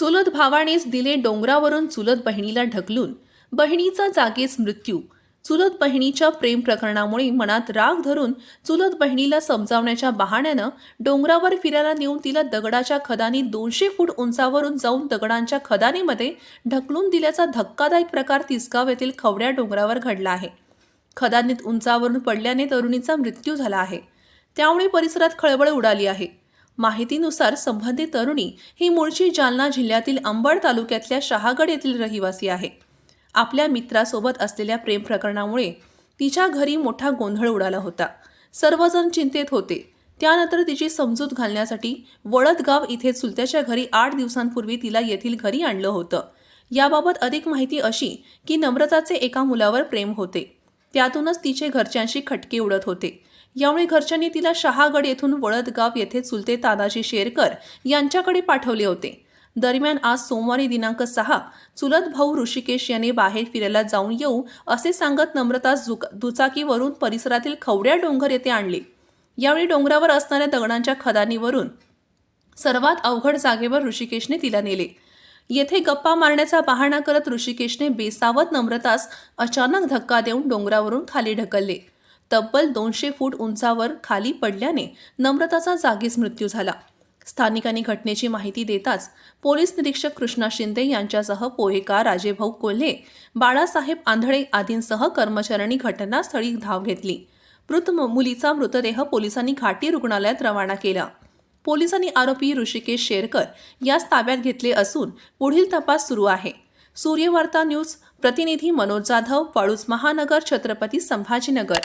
चुलत भावानेच दिले डोंगरावरून चुलत बहिणीला ढकलून. बहिणीचा जागीच मृत्यू. चुलत बहिणीच्या प्रेम प्रकरणामुळे मनात राग धरून चुलत बहिणीला समजावण्याच्या बहाण्यानं डोंगरावर फिरायला नेऊन तिला दगडाच्या खदानी दोनशे फूट उंचावरून जाऊन दगडांच्या खदानीमध्ये ढकलून दिल्याचा धक्कादायक प्रकार तिसगाव येथील खवड्या डोंगरावर घडला आहे. खदानीत उंचावरून पडल्याने तरुणीचा मृत्यू झाला आहे. त्यामुळे परिसरात खळबळ उडाली आहे. माहितीनुसार संबंधित तरुणी ही मूळची जालना जिल्ह्यातील अंबड तालुक्यातल्या शहागड येथील रहिवासी आहे. आपल्या मित्रासोबत असलेल्या प्रेम प्रकरणामुळे तिच्या घरी मोठा गोंधळ उडाला होता. सर्वजण चिंतेत होते. त्यानंतर तिची समजूत घालण्यासाठी वळदगाव इथे चुलत्याच्या घरी आठ दिवसांपूर्वी तिला येथील घरी आणलं होतं. याबाबत अधिक माहिती अशी की नम्रताचे एका मुलावर प्रेम होते. त्यातूनच तिचे घरच्यांशी खटके उडत होते. यामुळे घरच्यांनी तिला शहागड येथून वळदगाव येथे चुलते तानाजी शेरकर यांच्याकडे पाठवले होते. दरम्यान आज सोमवारी दिनांक सहा चुलत भाऊ ऋषिकेश याने बाहेर फिरायला जाऊन येऊ असे सांगत नम्रता जुक दुचाकीवरून परिसरातील खवड्या डोंगर येथे आणले. यावेळी डोंगरावर असणाऱ्या दगडांच्या खदानीवरून सर्वात अवघड जागेवर ऋषिकेशने तिला नेले. येथे गप्पा मारण्याचा बहाणा करत ऋषिकेशने बेसावत नम्रतास अचानक धक्का देऊन डोंगरावरून खाली ढकलले. तब्बल दोनशे फूट उंचावर खाली पडल्याने नम्रताचा जागीच मृत्यू झाला. स्थानिकांनी घटनेची माहिती देताच पोलीस निरीक्षक कृष्णा शिंदे यांच्यासह पोहेकार राजेभाऊ कोल्हे बाळासाहेब आंधळे आदींसह कर्मचाऱ्यांनी घटनास्थळी धाव घेतली. मृत मुलीचा मृतदेह पोलिसांनी घाटी रुग्णालयात रवाना केला. पोलिसांनी आरोपी ऋषिकेश शेरकर यास ताब्यात घेतले असून पुढील तपास सुरू आहे. सूर्यवार्ता न्यूज प्रतिनिधी मनोज जाधव वाळूज महानगर छत्रपती संभाजीनगर.